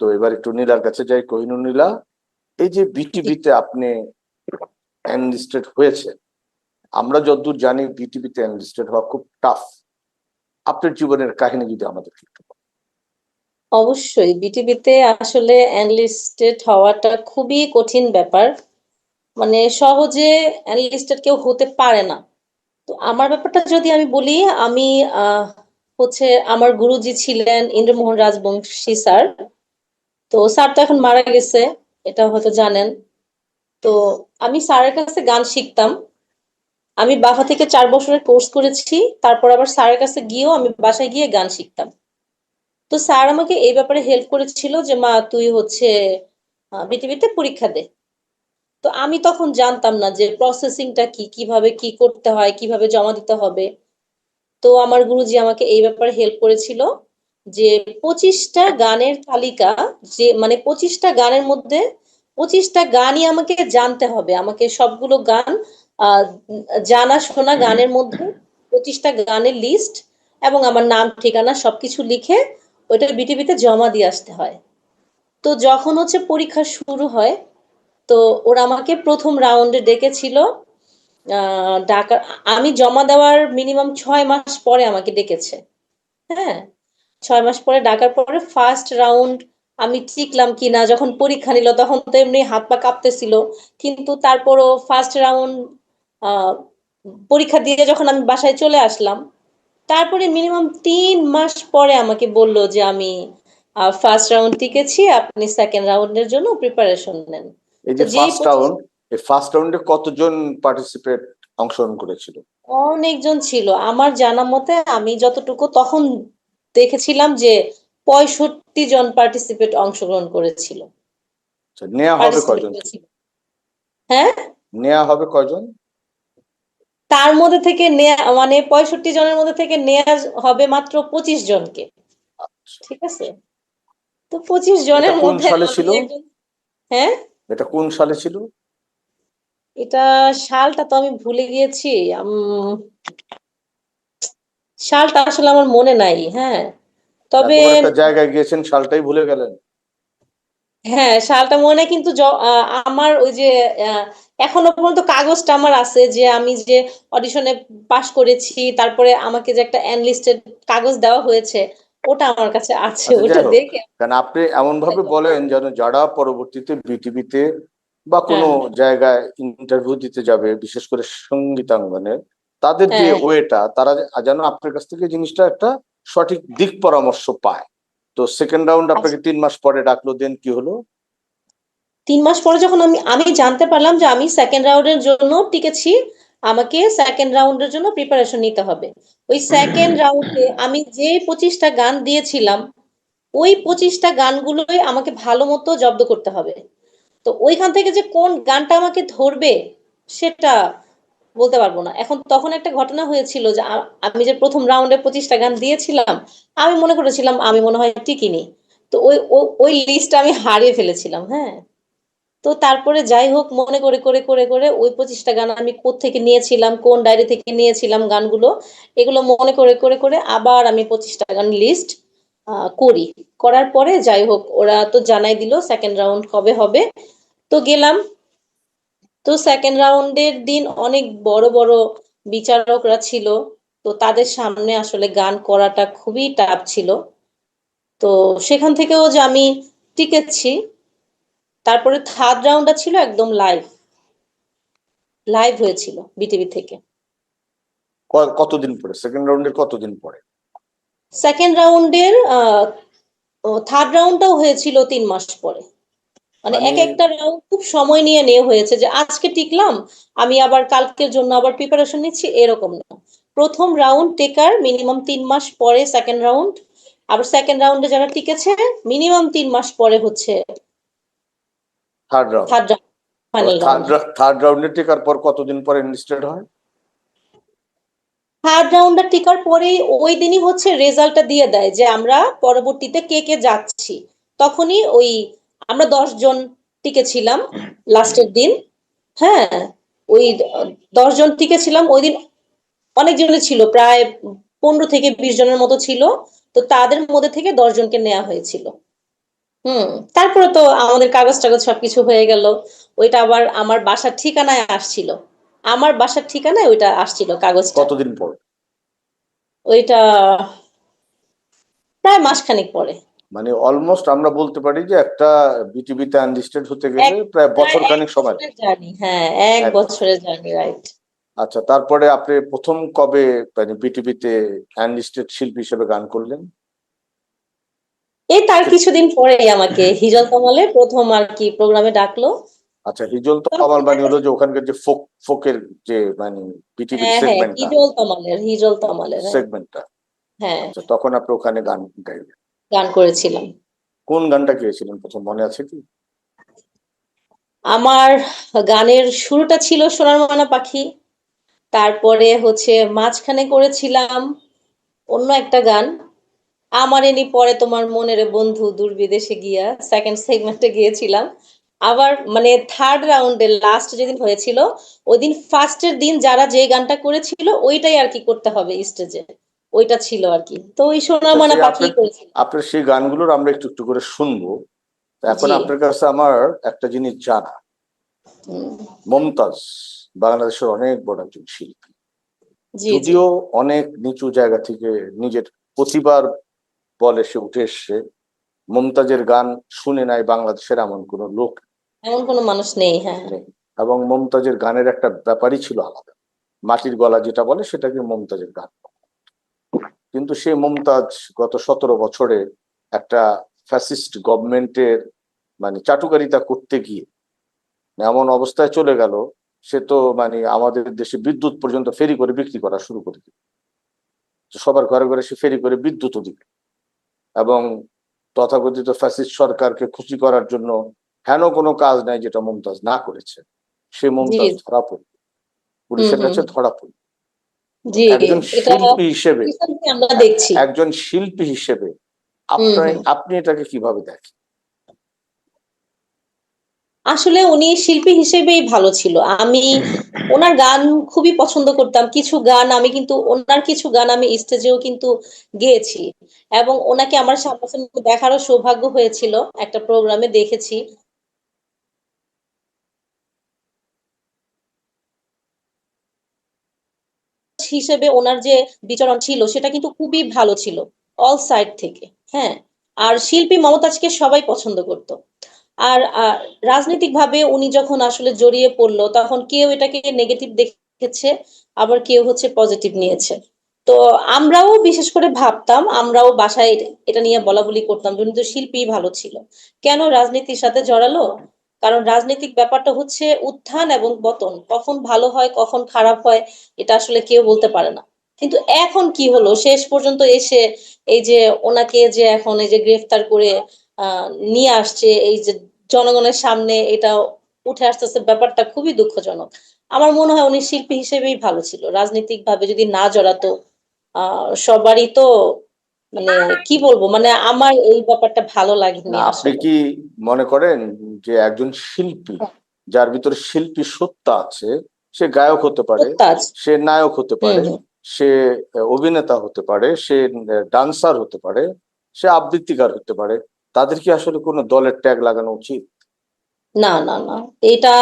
তো এবার একটু নীলার কাছে যাই কহিনুর নীলা, এই যে বিটিভিতে আপনি এনলিস্টেড হয়েছে আমরা যতদূর জানি বিটিভিতে এনলিস্টেড হওয়া খুব টাফ আপনার জীবনের কাহিনী যদি আমাদের অবশ্যই বিটিভিতে আসলে অ্যানলিস্টেড হওয়াটা খুবই কঠিন ব্যাপার। মানে সহজে অ্যানলিস্টেড কেউ হতে পারে না। তো আমার ব্যাপারটা যদি আমি বলি, আমি হচ্ছে আমার গুরুজি ছিলেন ইন্দ্রমোহন রাজবংশী স্যার। তো স্যার তো এখন মারা গেছে, এটা হয়তো জানেন। তো আমি স্যারের কাছে গান শিখতাম। আমি বাফা থেকে চার বছরের কোর্স করেছি, তারপর আবার স্যারের কাছে গিয়েও আমি বাসায় গিয়ে গান শিখতাম। তো স্যার আমাকে এই ব্যাপারে হেল্প করেছিল যে, মা, তুই হচ্ছে বিটিভিতে পরীক্ষা দে। তো আমি তখন জানতাম না যে প্রসেসিংটা কি, কীভাবে কি করতে হয়, কীভাবে জমা দিতে হবে। তো আমার গুরুজি আমাকে এই ব্যাপারে হেল্প করেছিল। যে পঁচিশটা গানের তালিকা, যে মানে পঁচিশটা গানের মধ্যে পঁচিশটা গানই আমাকে জানতে হবে। আমাকে সবগুলো গান জানা শোনা গানের মধ্যে পঁচিশটা গানের লিস্ট এবং আমার নাম, ঠিকানা সবকিছু লিখে ওইটা বিটিভিতে জমা দিয়ে আসতে হয়। তো যখন হচ্ছে পরীক্ষা শুরু হয়, তো ওরা আমাকে প্রথম রাউন্ডে ডেকেছিল। ডাকা, আমি জমা দেওয়ার মিনিমাম ছয় মাস পরে আমাকে ডেকেছে। হ্যাঁ? ছয় মাস পরে ডাকার পরে ফার্স্ট রাউন্ড আমি টিকলাম কিনা যখন পরীক্ষা নিল তখন তো এমনি হাত পা কাঁপতেছিল। কিন্তু তারপরও ফার্স্ট রাউন্ড পরীক্ষা দিয়ে যখন আমি বাসায় চলে আসলাম তারপরে মিনিমাম তিন মাস পরে আমাকে বলল যে আমি ফার্স্ট রাউন্ড টিকেছি আপনি সেকেন্ড রাউন্ডের জন্য প্রিপারেশন নেন। এই যে ফার্স্ট রাউন্ড এই ফার্স্ট রাউন্ডে কতজন পার্টিসিপেট অংশগ্রহণ করেছিল? অনেকজন ছিল। আমার জানা মতে আমি যতটুকু তখন দেখেছিলাম যে পঁয়ষট্টি জন পার্টিসিপেট অংশগ্রহণ করেছিল। আচ্ছা, নেওয়া হবে কয়জন? হ্যাঁ? নেওয়া হবে কয়জন? তার মধ্যে থেকে নেয়া মানে পঁয়ষট্টি জনের মধ্যে থেকে নেওয়া হবে মাত্র পঁচিশ জনকে। ঠিক আছে? তো পঁচিশ জনের মধ্যে ছিল? হ্যাঁ? এটা কোন সালে ছিল? এটা সালটা তো আমি ভুলে গিয়েছি। সালটা আসলে আমার মনে নাই হ্যাঁ। তবে একটা জায়গায় গিয়েছেন সালটাই ভুলে গেলেন। হ্যাঁ সালটা মনে কিন্তু আমার ওই যে এখনও পর্যন্ত কাগজটা আমার আছে যে আমি যে অডিশনে পাশ করেছি তারপরে আমাকে যে একটা এনলিস্টেড কাগজ দেওয়া হয়েছে ওটা আমার কাছে আছে আচ্ছা, ওটা দেখে। কারণ আপনি এমন ভাবে বলেন যেন যারা পরবর্তীতে বিটিভিতে বা কোনো হ্যাঁ। জায়গায় ইন্টারভিউ দিতে যাবে বিশেষ করে সঙ্গীতাঙ্গনে তাদের যে হ্যাঁ। ওয়েটা তারা যেন আপনার কাছ থেকে জিনিসটা একটা সঠিক দিক পরামর্শ পায় তো সেকেন্ড রাউন্ড আপনাকে আচ্ছা। তিন মাস পরে ডাকলো দেন কি হলো তিন মাস পরে যখন আমি আমি জানতে পারলাম যে আমি সেকেন্ড রাউন্ডের জন্য টিকেছি আমাকে সেকেন্ড রাউন্ডের জন্য প্রিপারেশন নিতে হবে ওই সেকেন্ড রাউন্ডে আমি যে পঁচিশটা গান দিয়েছিলাম ওই পঁচিশটা গানগুলোই আমাকে ভালো মতো জব্দ করতে হবে তো ওইখান থেকে যে কোন গানটা আমাকে ধরবে সেটা বলতে পারব না। এখন তখন একটা ঘটনা হয়েছিল যে আমি যে প্রথম রাউন্ডে পঁচিশটা গান দিয়েছিলাম, আমি মনে করেছিলাম আমি মনে হয় টিকিনি। তো ওই ওই লিস্ট আমি হারিয়ে ফেলেছিলাম হ্যাঁ। তো তারপরে যাই হোক, মনে করে করে করে করে ওই পঁচিশটা গান আমি থেকে নিয়েছিলাম, কোন ডায়েরি থেকে নিয়েছিলাম গানগুলো, এগুলো মনে করে করে করে আবার আমি পঁচিশটা গান লিস্ট করি। করার পরে যাই হোক, ওরা তো জানাই দিল সেকেন্ড রাউন্ড কবে হবে। তো গেলাম তো সেকেন্ড রাউন্ডের দিন অনেক বড় বড় বিচারকরা ছিল। তো তাদের সামনে আসলে গান করাটা খুবই টাফ ছিল। তো সেখান থেকেও যে আমি টিকেছি তারপরে থার্ড রাউন্ডটা ছিল একদম লাইভ লাইভ হয়েছিল বিটিভি থেকে। কতদিন পরে? সেকেন্ড রাউন্ডের কতদিন পরে? সেকেন্ড রাউন্ডের থার্ড রাউন্ডটাও হয়েছিল তিন মাস পরে। মানে এক মানে- একটা রাউন্ড খুব সময় নিয়ে নিয়ে হয়েছে যে আজকে টিকলাম আমি আবার কালকের জন্য আবার প্রিপারেশন নিচ্ছি এরকম না। প্রথম রাউন্ড টেকার মিনিমাম তিন মাস পরে সেকেন্ড রাউন্ড আবার সেকেন্ড রাউন্ডে যারা টিকেছে মিনিমাম তিন মাস পরে হচ্ছে third round third round third রাউন্ডে টেকার পর কতদিন পরে এনলিস্টেড হয়? থার্ড টিকার পরেই ওই দিনই হচ্ছে রেজাল্টটা দিয়ে দেয় যে আমরা পরবর্তীতে কে কে যাচ্ছি। তখনই ওই আমরা দশ জন টিকেছিলাম লাস্টের দিন। হ্যাঁ ওই দশ জন টিকেছিলাম ওই দিন অনেকজনই ছিল প্রায় পনেরো থেকে বিশ জনের মতো ছিল। তো তাদের মধ্যে থেকে দশ জনকে নেওয়া হয়েছিল। হুম তারপরে তো আমাদের কাগজ টাগজ সবকিছু হয়ে গেল। ওইটা আবার আমার বাসার ঠিকানায় আসছিল। আমার বাসার ঠিকানায় ওইটা আসছিল কাগজ কতদিন পর? ওইটা প্রায় মাসখানেক পরে। মানে অলমোস্ট আমরা বলতে পারি যে একটা বিটিভিতে আনলিস্টেড হতে গেলে প্রায় বছর খানিক সময় জার্নি হ্যাঁ এক বছরের জার্নি রাইট আচ্ছা তারপরে আপনি প্রথম কবে মানে বিটিভিতে আনলিস্টেড শিল্পী হিসেবে গান করলেন? এই তার কিছুদিন পরেই আমাকে হিজল কমলে প্রথম আর কি প্রোগ্রামে ডাকলো। আচ্ছা হিজল তো কামাল মানে হলো যে ওখানকার যে ফোক ফোকের যে মানে বিটিভির হ্যাঁ হ্যাঁ সেগমেন্টটা হিজল তমালের হিজল তমালের হ্যাঁ। সেগমেন্টটা হ্যাঁ। আচ্ছা তখন আপনি ওখানে গান গাইলেন। গান করেছিলাম। কোন গানটা গেয়েছিলেন প্রথম মনে আছে কি? আমার গানের শুরুটা ছিল সোনার ময়না পাখি তারপরে হচ্ছে মাঝখানে করেছিলাম অন্য একটা গান আমার এনি পরে তোমার মনের বন্ধু দূর বিদেশে গিয়া সেকেন্ড সেগমেন্টে গিয়েছিলাম। আবার মানে থার্ড রাউন্ডে লাস্ট যেদিন হয়েছিল ওই দিন ফার্স্টের দিন যারা যে গানটা করেছিল ওইটাই আর কি করতে হবে স্টেজে ওইটা ছিল আর কি। তো ওই সোনার আচ্ছা, সেই পাখি আপনার- সেই গানগুলোর আমরা একটু একটু করে শুনব। এখন আপনার কাছে আমার একটা জিনিস জানা। মমতাজ বাংলাদেশের অনেক বড় একজন শিল্পী। যদিও অনেক নিচু জায়গা থেকে নিজের প্রতিবার বলে সে উঠে এসছে। মমতাজের গান শুনে নাই বাংলাদেশের এমন কোনো লোক এমন কোনো মানুষ নেই হ্যাঁ। এবং মমতাজের গানের একটা ব্যাপারই ছিল আলাদা। মাটির গলা যেটা বলে সেটাকে মমতাজের গান কিন্তু সেই মমতাজ গত সতেরো বছরে একটা ফ্যাসিস্ট গভর্নমেন্টের মানে চাটুকারিতা করতে গিয়ে এমন অবস্থায় চলে গেল সে তো মানে আমাদের দেশে বিদ্যুৎ পর্যন্ত ফেরি করে বিক্রি করা শুরু করে দিল। সবার ঘরে ঘরে সে ফেরি করে বিদ্যুৎও দিবে এবং তথাকথিত ফ্যাসিস্ট সরকারকে খুশি করার জন্য হেন কোনো কাজ নাই যেটা মমতাজ না করেছে। সে মমতাজ ধরা পড়ল। পুলিশের কাছে ধরা পড়ল। জি একজন শিল্পী হিসেবে আমরা দেখছি। একজন শিল্পী হিসেবে আপনি আপনি এটাকে কীভাবে দেখেন? আসলে উনি শিল্পী হিসেবেই ভালো ছিল। আমি ওনার গান খুবই পছন্দ করতাম। কিছু গান আমি কিন্তু ওনার কিছু গান আমি স্টেজেও কিন্তু গেয়েছি। এবং ওনাকে আমার সামনে দেখারও সৌভাগ্য হয়েছিল। একটা প্রোগ্রামে দেখেছি। হিসেবে ওনার যে বিচরণ ছিল, সেটা কিন্তু খুবই ভালো ছিল অল সাইড থেকে হ্যাঁ। আর শিল্পী মমতাজকে সবাই পছন্দ করতো। আর রাজনৈতিকভাবে উনি যখন আসলে জড়িয়ে পড়ল, তখন কেউ এটাকে নেগেটিভ দেখেছে, আবার কেউ হচ্ছে পজিটিভ নিয়েছে। তো আমরাও বিশেষ করে ভাবতাম, আমরাও বাসায় এটা- নিয়ে বলা বলি করতাম যে উনি তো শিল্পী ভালো ছিল। কেন রাজনীতির সাথে জড়ালো? কারণ রাজনৈতিক ব্যাপারটা হচ্ছে উত্থান এবং পতন। কখন ভালো হয়, কখন খারাপ হয়, এটা আসলে কেউ বলতে পারে না। কিন্তু এখন কি হলো? শেষ পর্যন্ত এসে এই যে ওনাকে যে এখন এই যে গ্রেফতার করে নিয়ে আসছে, এই যে জনগণের সামনে এটা উঠে আসতেছে, ব্যাপারটা খুবই দুঃখজনক। আমার মনে হয় উনি শিল্পী হিসেবেই ভালো ছিল। রাজনৈতিক ভাবে যদি না জড়াতো আহ সবারই তো মানে কি বলব? মানে আমার এই ব্যাপারটা ভালো লাগেনি আপনি কি মনে করেন যে একজন শিল্পী যার ভিতরে শিল্পী সত্তা আছে সে গায়ক হতে পারে সে নায়ক হতে পারে সে অভিনেতা হতে পারে সে ডান্সার হতে পারে সে আবৃত্তিকার হতে পারে তাদের কি আসলে কোনো দলের ট্যাগ লাগানো উচিত? না না না। এটা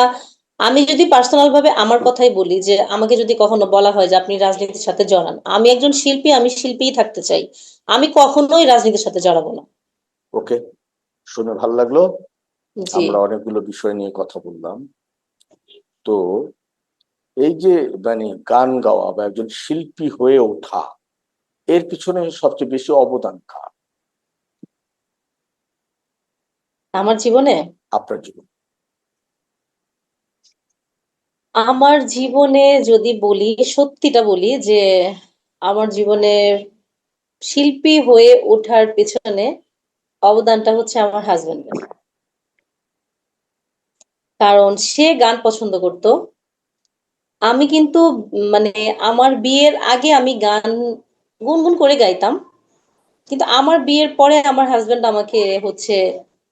আমি যদি পার্সোনাল ভাবে আমার কথাই বলি যে আমাকে যদি কখনো বলা হয় যে আপনি রাজনীতির সাথে জড়ান আমি একজন শিল্পী আমি শিল্পীই থাকতে চাই। আমি কখনোই রাজনীতির সাথে জড়াবো না। ওকে শুনে ভালো লাগল। আমরা অনেকগুলো বিষয় নিয়ে কথা বললাম। তো এই যে মানে গান গাওয়া বা একজন শিল্পী হয়ে ওঠা এর পিছনে সবচেয়ে বেশি অবদান কার? আমার জীবনে? আপনার জীবন। আমার জীবনে যদি বলি, সত্যিটা বলি যে, আমার জীবনে শিল্পী হয়ে ওঠার পেছনে অবদানটা হচ্ছে আমার হাজবেন্ডের কারণ সে গান পছন্দ করতো। আমি কিন্তু মানে আমার বিয়ের আগে আমি গান গুনগুন করে গাইতাম। কিন্তু আমার বিয়ের পরে আমার হাজবেন্ড আমাকে হচ্ছে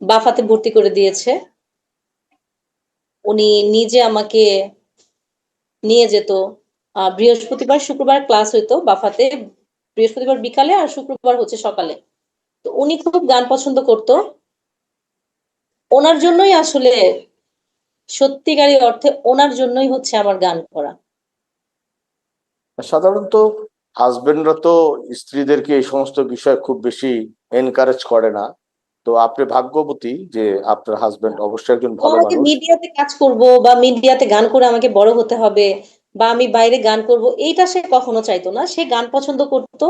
বাফাতে ভর্তি করে দিয়েছে। উনি নিজে আমাকে নিয়ে যেত। বৃহস্পতিবার শুক্রবার ক্লাস হইতো বাফাতে। বৃহস্পতিবার বিকালে আর শুক্রবার হচ্ছে সকালে। তো উনি খুব গান পছন্দ করতো। ওনার জন্যই আসলে সত্যিকারী অর্থে ওনার জন্যই হচ্ছে আমার গান করা। সাধারণত হাজবেন্ডরা তো স্ত্রীদেরকে এই সমস্ত বিষয় খুব বেশি এনকারেজ করে না। তো আপনি ভাগ্যবতী যে আপনার হাজবেন্ড অবশ্যই একজন ভালো মানুষ। মিডিয়াতে কাজ করব বা মিডিয়াতে গান করে আমাকে বড় হতে হবে বা আমি বাইরে গান করব এইটা সে কখনো চাইতো না। সে গান পছন্দ করতো।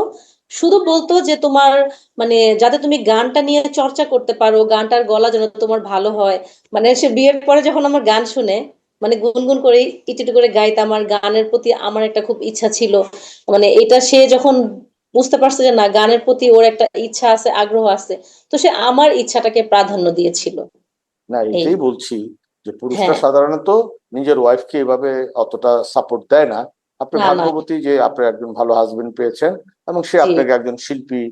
শুধু বলতো যে তোমার মানে যাতে তুমি গানটা নিয়ে চর্চা করতে পারো গানটার গলা যেন তোমার ভালো হয়। মানে সে বিয়ের পরে যখন আমার গান শুনে মানে গুনগুন করে ইটিটু করে গাইতে আমার গানের প্রতি আমার একটা খুব ইচ্ছা ছিল। মানে এটা সে যখন বুঝতে পারছে যে না গানের প্রতি ওর একটা ইচ্ছা আছে আগ্রহ আছে। তো সে আমার ইচ্ছাটাকে প্রাধান্য দিয়েছিল। না এটাই বলছি যে পুরুষরা হ্যাঁ। সাধারণত নিজের ওয়াইফকে এভাবে অতটা সাপোর্ট দেয় না। আপনি। ভাগ্যবতী যে আপনি একজন ভালো হাজবেন্ড পেয়েছেন এবং সে আপনাকে একজন শিল্পী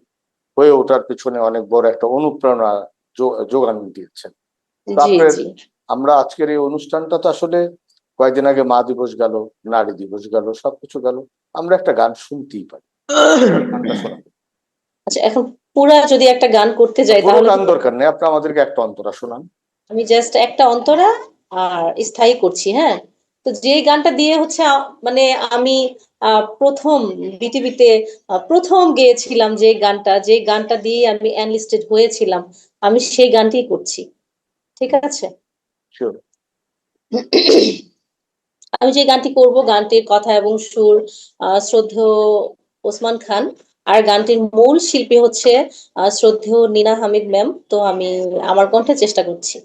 হয়ে ওঠার পিছনে অনেক বড় একটা অনুপ্রেরণা যোগান দিয়েছেন। তো আপনার- আমরা আজকের এই অনুষ্ঠানটা তো আসলে কয়েকদিন আগে মা দিবস গেল নারী দিবস গেল সবকিছু গেল। আমরা একটা গান শুনতেই পারি। আচ্ছা এখন পুরা যদি একটা গান করতে যাই তাহলে গান দরকার নেই। আপনি আমাদেরকে একটা অন্তরা শোনান। আমি জাস্ট একটা অন্তরা আর স্থায়ী করছি হ্যাঁ? তো যে গানটা দিয়ে হচ্ছে মানে আমি প্রথম বিটিভিতে প্রথম গেয়েছিলাম যে গানটা যে গানটা দিয়ে আমি অ্যানলিস্টেড হয়েছিলাম আমি সেই গানটি করছি। ঠিক আছে. আমি যে গানটি করব গানটির কথা এবং সুর আহ, শ্রদ্ধেয় ওসমান খান। আর গানটির মূল শিল্পী হচ্ছে শ্রদ্ধেয় নীনা হামিদ ম্যাম। তো আমি আমার কণ্ঠে চেষ্টা করছি।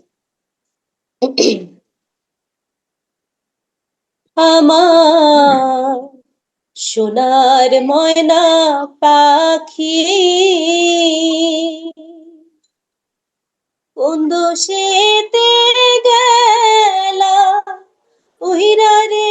আমার সোনার ময়না পাখি কোন দোষেতে গেলা উহিরা রে।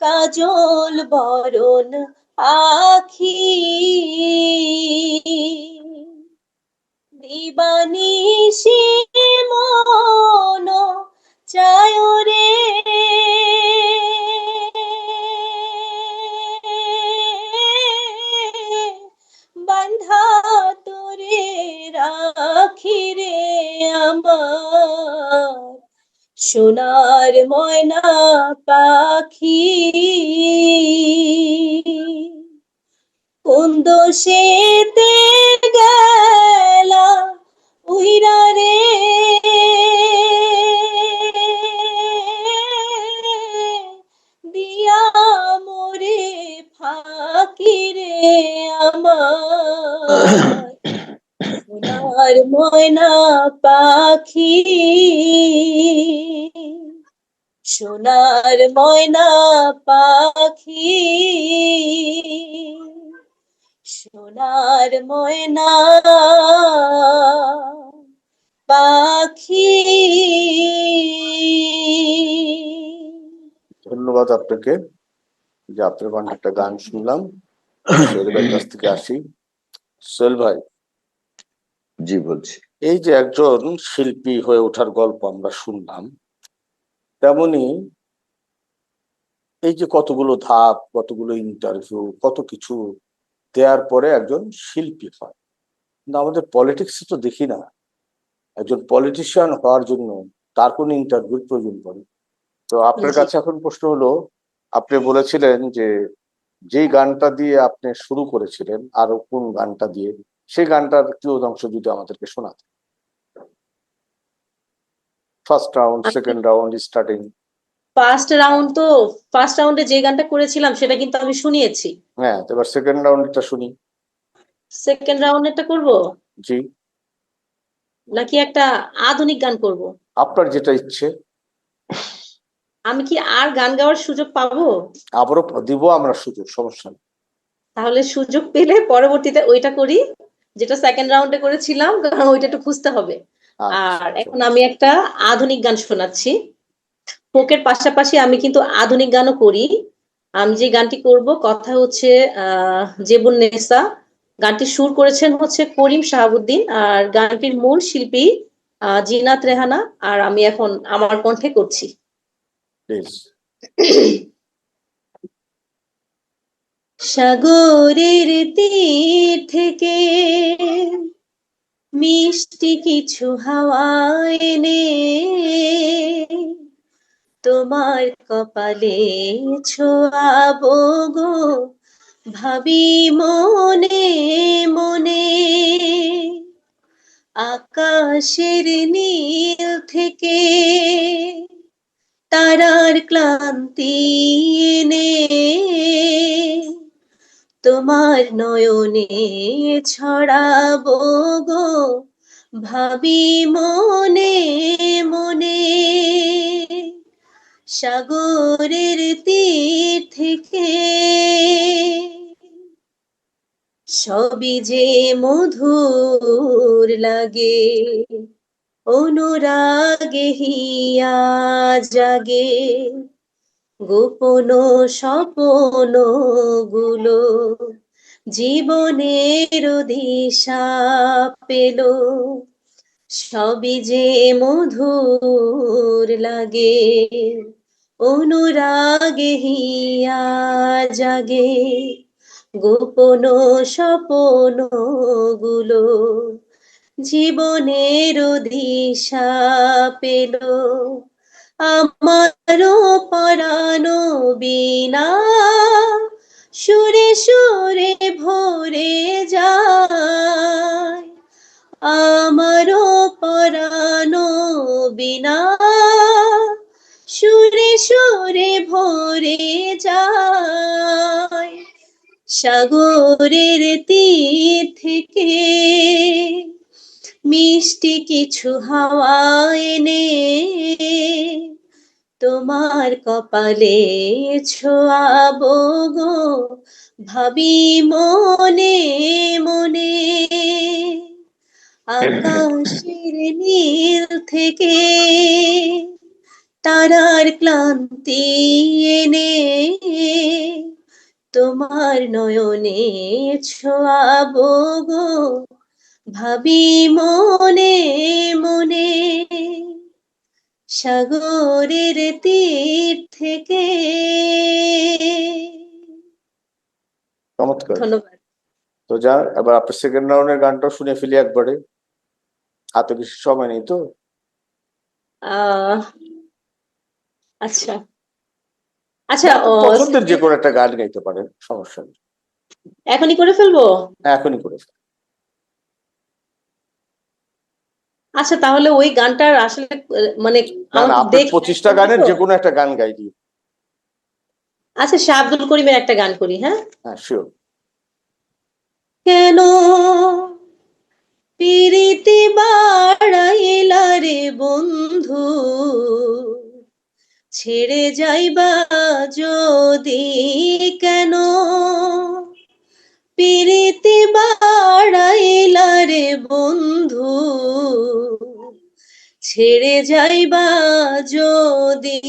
কাজল বরণ আখি দিবানিশি মন চায় রে। বান্ধা তোরে রাখি রে আমার। সোনার ময়না পাখি। কোন দোষেতে সোনার ময়না পাখি। সোনার ময়না পাখি। ধন্যবাদ আপনাকে। যে আপনার কণ্ঠে একটা গান শুনলাম সোহেল ভাইয়ের কাছ থেকে আসি। সোহেল ভাই। জি বলছি। এই যে একজন শিল্পী হয়ে ওঠার গল্প আমরা শুনলাম তেমনি এই যে কতগুলো ধাপ কতগুলো ইন্টারভিউ কত কিছু দেওয়ার পরে একজন শিল্পী হয়। কিন্তু আমাদের পলিটিক্সে তো দেখি না। একজন পলিটিশিয়ান হওয়ার জন্য তার কোনো ইন্টারভিউর প্রয়োজন পড়ে। তো আপনার কাছে এখন প্রশ্ন হলো আপনি বলেছিলেন যে যেই গানটা দিয়ে আপনি শুরু করেছিলেন আর কোন গানটা দিয়ে সেই গানটার অংশ যদি আমাদেরকে শোনাতে first round second round starting first round তো ফার্স্ট রাউন্ডে যে গানটা করেছিলাম সেটা কিন্তু আমি শুনিয়েছি। হ্যাঁ তো এবার সেকেন্ড রাউন্ডটা শুনি। সেকেন্ড রাউন্ডেরটা করব? জি। নাকি একটা আধুনিক গান করব? আপনার যেটা ইচ্ছে। আমি কি আর গান গাওয়ার সুযোগ পাবো? আবারও দিব আমরা সুযোগ সমস্যা নেই। তাহলে সুযোগ পেলে পরবর্তীতে ওইটা করি যেটা সেকেন্ড রাউন্ডে করেছিলাম কারণ ওইটা একটু খুঁজতে হবে। আচ্ছা, আর এখন আমি একটা আধুনিক গান শোনাচ্ছি। ফোকের পাশাপাশি আমি কিন্তু আধুনিক গানও করি। আমি যে গানটি করব কথা হচ্ছে আহ জেবুন নেসা। গানটি সুর করেছেন হচ্ছে করিম শাহাবুদ্দিন আর গানটির মূল শিল্পী আহ জিনাত রেহানা। আর আমি এখন আমার কণ্ঠে করছি। সাগরের তীর থেকে মিষ্টি কিছু হাওয়া এনে তোমার কপালে ছোয়াবো গো। ভাবি মনে মনে আকাশের নীল থেকে তারার ক্লান্তি এনে তোমার নয়নে ছড়াবো গো। ভাবি মনে মনে সাগরের তীর থেকে। সবই যে মধুর লাগে, অনুরাগে হিয়া জাগে। গোপন স্বপনগুলো জীবনের দিশা পেল। সবই যে মধুর লাগে অনুরাগে হিয়া জাগে, গোপন স্বপনগুলো জীবনের দিশা পেল। আমারও পরানো বিনা সুরে সুরে ভরে যায়। আমারও পরানো বিনা সুরে সুরে ভরে যায়। সাগরের তীর থেকে মিষ্টি কিছু হাওয়া এনে তোমার কপালে ছোয়াবো গো। ভাবি মনে মনে আকাশের নীল থেকে তারার ক্লান্তি এনে তোমার নয়নে ছোয়াবো গো। ভাবি মনে মনে সাগরের তীর থেকে চমৎকার। ধন্যবাদ। তো যা এবার আপনার সেকেন্ড রাউন্ডের গানটা শুনে ফেলি একবারে। হাতে বেশি সময় নেই তো? আহ আচ্ছা। আচ্ছা পছন্দের যে কোনো একটা গান গাইতে পারেন সমস্যা নেই। এখনই করে ফেলব? হ্যাঁ, এখনই করে। আচ্ছা তাহলে ওই গানটার আসলে মানে পঁচিশটা গানের যে কোনো একটা গান গাই দিই আচ্ছা শাহ আব্দুল করিমের একটা গান করি হ্যাঁ? হ্যাঁ কেন পিরিতি বাড়াইলা রে বন্ধু? ছেড়ে যাইবা যদি কেন? পিরিতি বাড়াইলা রে বন্ধু, ছেড়ে যাইবা যদি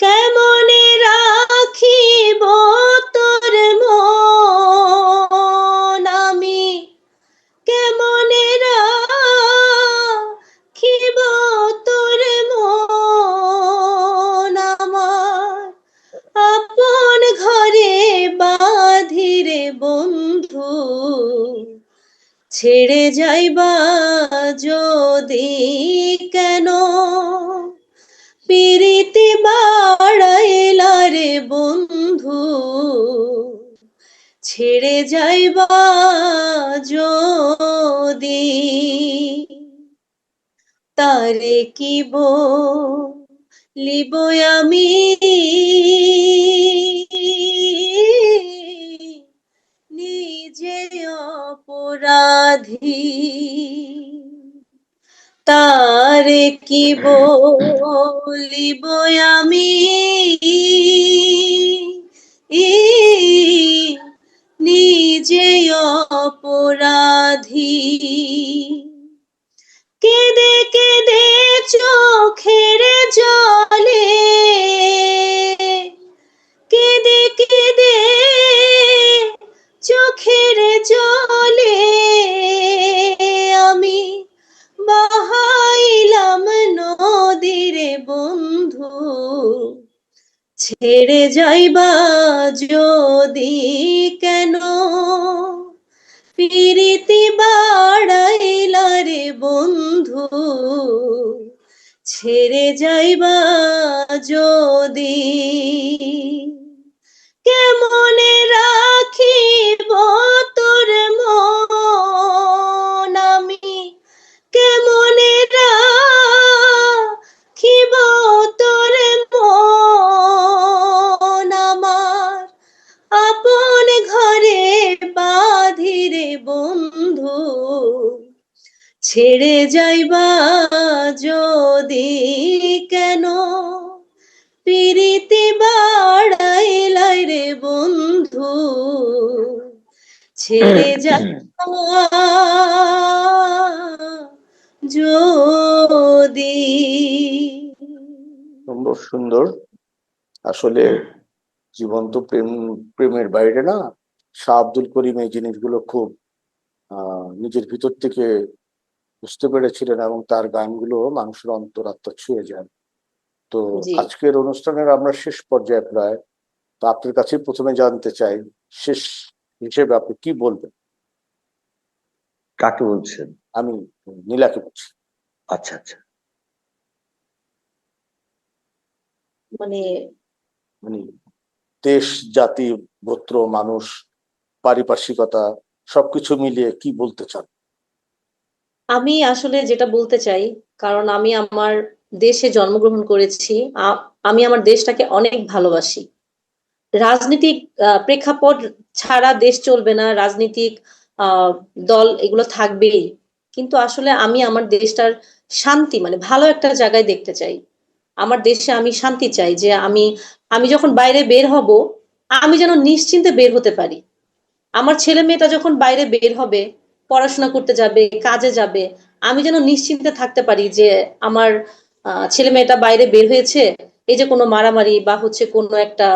কেমনে রাখিব তোর মন? যাইবা যদি কেন? পিরিতি বাড়াইলা রে বন্ধু ছেড়ে যাইবা যদি? তারে কি বলিব আমি? নিজে অপরাধী তারে কি বলিব আমি? নিজে অপরাধী। কেঁদে কেঁদে চোখের জলে চোখের জলে আমি বাহাইলাম নদীর বন্ধু। ছেড়ে যাইবা যদি কেন? পিরিতি বাড়াইলা রে বন্ধু। ছেড়ে যাইবা যদি? কেমনে ছেড়ে যাইবা যদি কেন? পিরিতি বাড়াইলাই রে বন্ধু ছেড়ে যাইবা যদি। সুন্দর সুন্দর। আসলে জীবন্ত প্রেম প্রেমের বাইরে না শাহ আব্দুল করিম এই জিনিসগুলো খুব আহ নিজের ভিতর থেকে বুঝতে পেরেছিলেন এবং তার গানগুলো মানুষের অন্তরাত্মা ছুঁয়ে যায়। তো আজকের অনুষ্ঠানের আমরা শেষ পর্যায়ে প্রায় তো আপনার কাছে প্রথমে জানতে চাই শেষ হিসেবে আপনি কি বলবেন? কাকে বলছেন? আমি নীলাকে বলছি। আচ্ছা আচ্ছা। মানে মানে দেশ জাতি গোত্র মানুষ পারিপার্শ্বিকতা সবকিছু মিলিয়ে কি বলতে চান? আমি আসলে যেটা বলতে চাই, কারণ আমি আমার দেশে জন্মগ্রহণ করেছি আমি আমার দেশটাকে অনেক ভালোবাসি। রাজনৈতিক প্রেক্ষাপট ছাড়া দেশ চলবে না, রাজনৈতিক দল এগুলো থাকবেই। কিন্তু আসলে আমি আমার দেশটার শান্তি মানে ভালো একটা জায়গায় দেখতে চাই। আমার দেশে আমি শান্তি চাই যে আমি আমি যখন বাইরে বের হব, আমি যেন নিশ্চিন্তে বের হতে পারি। আমার ছেলে মেয়েটা যখন বাইরে বের হবে পড়াশোনা করতে যাবে কাজে যাবে আমি যেন নিশ্চিন্তে থাকতে পারি যে আমার ছেলে মেয়েটা বাইরে বের হয়েছে এই যে কোনো মারামারি বা হচ্ছে কোনো একটা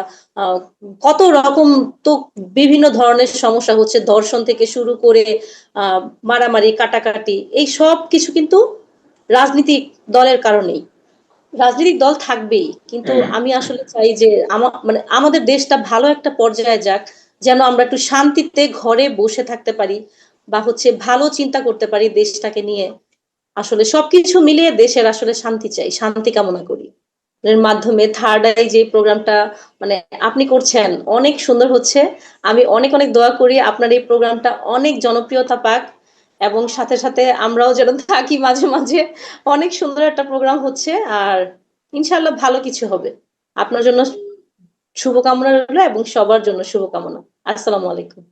কত রকম তো বিভিন্ন ধরনের সমস্যা হচ্ছে ধর্ষণ থেকে শুরু করে আহ, মারামারি কাটাকাটি এই সব কিছু কিন্তু রাজনীতিক দলের কারণেই। রাজনৈতিক দল থাকবেই কিন্তু আমি আসলে চাই যে আমার মানে আমাদের দেশটা ভালো একটা পর্যায়ে যাক যেন আমরা একটু শান্তিতে ঘরে বসে থাকতে পারি বা হচ্ছে ভালো চিন্তা করতে পারি দেশটাকে নিয়ে, আসলে সবকিছু মিলিয়ে দেশের আসলে শান্তি চাই, শান্তি কামনা করি। এর মাধ্যমে থার্ড আই যে প্রোগ্রামটা মানে আপনি করছেন, অনেক সুন্দর হচ্ছে। আমি অনেক অনেক দোয়া করি আপনার এই প্রোগ্রামটা অনেক জনপ্রিয়তা পাক এবং সাথে সাথে আমরাও যেন থাকি মাঝে মাঝে। অনেক সুন্দর একটা প্রোগ্রাম হচ্ছে আর ইনশাল্লাহ ভালো কিছু হবে। আপনার জন্য শুভকামনা রইল এবং সবার জন্য শুভকামনা। আসসালামু আলাইকুম।